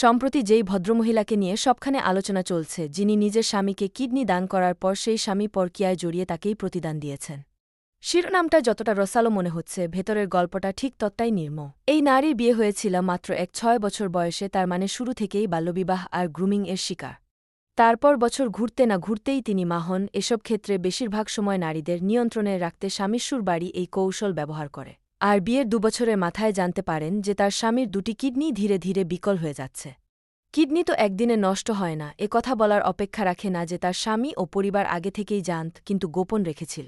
সম্প্রতি যেই ভদ্রমহিলাকে নিয়ে সবখানে আলোচনা চলছে, যিনি নিজের স্বামীকে কিডনি দান করার পর সেই স্বামী পরকিয়ায় জড়িয়ে তাকেই প্রতিদান দিয়েছেন। শিরোনামটা যতটা রসালো মনে হচ্ছে, ভেতরের গল্পটা ঠিক ততটাই নির্ম। এই নারীর বিয়ে হয়েছিল মাত্র এক ছয় বছর বয়সে, তার মানে শুরু থেকেই বাল্যবিবাহ আর গ্রুমিং এর শিকার। তারপর বছর ঘুরতে না ঘুরতেই তিনি মাহন এসব ক্ষেত্রে বেশিরভাগ সময় নারীদের নিয়ন্ত্রণে রাখতে স্বামীশ্বর বাড়ি এই কৌশল ব্যবহার করে। আর বিয়ের দুবছরের মাথায় জানতে পারেন যে তার স্বামীর দুটি কিডনি ধীরে ধীরে বিকল হয়ে যাচ্ছে। কিডনি তো একদিনে নষ্ট হয় না, এ কথা বলার অপেক্ষা রাখে না যে তার স্বামী ও পরিবার আগে থেকেই জানত, কিন্তু গোপন রেখেছিল।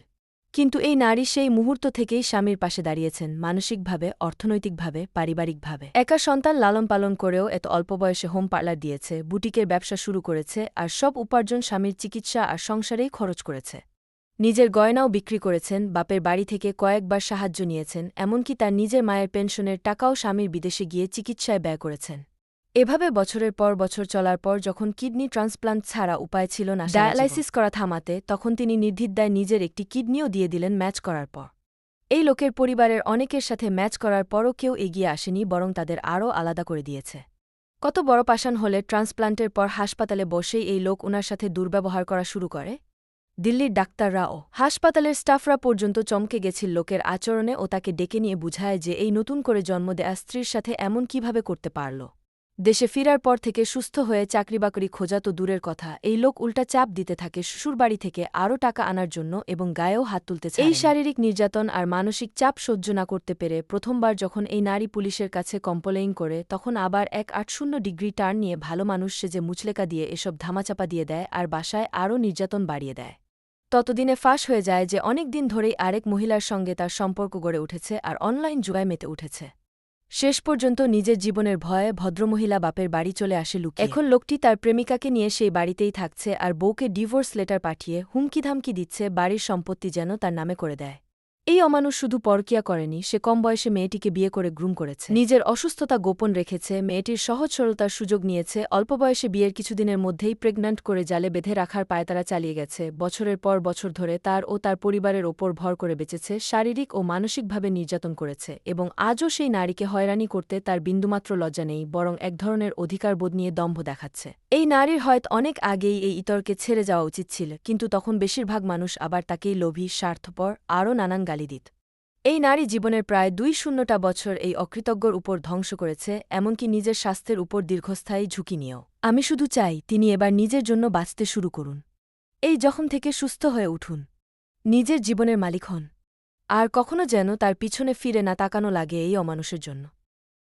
কিন্তু এই নারী সেই মুহূর্ত থেকেই স্বামীর পাশে দাঁড়িয়েছেন, মানসিকভাবে, অর্থনৈতিকভাবে, পারিবারিকভাবে। একা সন্তান লালন পালন করেও এত অল্প বয়সে হোম পার্লার দিয়েছে, বুটিকের ব্যবসা শুরু করেছে, আর সব উপার্জন স্বামীর চিকিৎসা আর সংসারেই খরচ করেছে। নিজের গয়নাও বিক্রি করেছেন, বাপের বাড়ি থেকে কয়েকবার সাহায্য নিয়েছেন, এমনকি তার নিজের মায়ের পেনশনের টাকাও স্বামীর বিদেশে গিয়ে চিকিৎসায় ব্যয় করেছেন। এভাবে বছরের পর বছর চলার পর যখন কিডনি ট্রান্সপ্লান্ট ছাড়া উপায় ছিল না ডায়ালাইসিস করা থামাতে তখন তিনি নির্দ্বিধায় নিজের একটি কিডনিও দিয়ে দিলেন ম্যাচ করার পর। এই লোকের পরিবারের অনেকের সাথে ম্যাচ করার পরও কেউ এগিয়ে আসেনি, বরং তাদের আরও আলাদা করে দিয়েছে। কত বড় পাশান হলে ট্রান্সপ্লান্টের পর হাসপাতালে বসেই এই লোক ওনার সাথে দুর্ব্যবহার করা শুরু করে। দিল্লির ডাক্তাররাও হাসপাতালের স্টাফরা পর্যন্ত চমকে গেছিল লোকের আচরণে ও তাকে ডেকে নিয়ে বুঝায় যে এই নতুন করে জন্ম দেয়া স্ত্রীর সাথে এমন কীভাবে করতে পারল। দেশে ফিরার পর থেকে সুস্থ হয়ে চাকরিবাকরি খোঁজা তো দূরের কথা। এই লোক উল্টা চাপ দিতে থাকে শ্বশুরবাড়ি থেকে আরও টাকা আনার জন্য এবং গায়েও হাত তুলতে এই শারীরিক নির্যাতন আর মানসিক চাপ সহ্য না করতে পেরে প্রথমবার যখন এই নারী পুলিশের কাছে কম্প্লেইন করে তখন আবার এক আট শূন্য ডিগ্রি টার্ন নিয়ে ভালো মানুষ সেজে মুচলেকা দিয়ে এসব ধামাচাপা দিয়ে দেয় আর বাসায় আরও নির্যাতন বাড়িয়ে দেয়। ততদিনে ফাঁস হয়ে যায় যে অনেক দিন ধরেই আরেক মহিলার সঙ্গে তার সম্পর্ক গড়ে উঠেছে আর অনলাইন জুয়ায় মেতে উঠেছে। শেষ পর্যন্ত নিজের জীবনের ভয়ে ভদ্রমহিলা বাপের বাড়ি চলে আসে লুকি। এখন লোকটি তার প্রেমিকাকে নিয়ে সেই বাড়িতেই থাকছে আর বউকে ডিভোর্স লেটার পাঠিয়ে হুমকি ধামকি দিচ্ছে বাড়ির সম্পত্তি যেন তার নামে করে দেয়। এই অমানুষ শুধু পরকিয়া করেনি, সে কম বয়সে মেয়েটিকে বিয়ে করে গ্রুম করেছে। নিজের অসুস্থতা গোপন রেখেছে, মেয়েটির সহজ সরলতার সুযোগ নিয়েছে, অল্প বয়সে বিয়ের কিছুদিনের মধ্যেই প্রেগন্যান্ট করে জালে বেঁধে রাখার পায়তারা চালিয়ে গেছে। বছরের পর বছর ধরে তার ও তার পরিবারের ওপর ভর করে বেঁচেছে, শারীরিক ও মানসিকভাবে নির্যাতন করেছে এবং আজও সেই নারীকে হয়রানি করতে তার বিন্দুমাত্র লজ্জা নেই, বরং এক ধরনের অধিকারবোধ নিয়ে দম্ভ দেখাচ্ছে। এই নারীর হয়তো অনেক আগেই এই ইতরকে ছেড়ে যাওয়া উচিত ছিল, কিন্তু তখন বেশিরভাগ মানুষ আবার তাকেই লোভী, স্বার্থপর, আরও নানান গালি দিত। এই নারী জীবনের প্রায় দুই শূন্যটা বছর এই অকৃতজ্ঞর উপর ধ্বংস করেছে, এমনকি নিজের স্বাস্থ্যের উপর দীর্ঘস্থায়ী ঝুঁকি নিয়েও। আমি শুধু চাই তিনি এবার নিজের জন্য বাঁচতে শুরু করুন। এই জখম থেকে সুস্থ হয়ে উঠুন। নিজের জীবনের মালিক হন। আর কখনো যেন তার পিছনে ফিরে না তাকানো লাগে এই অমানুষের জন্য।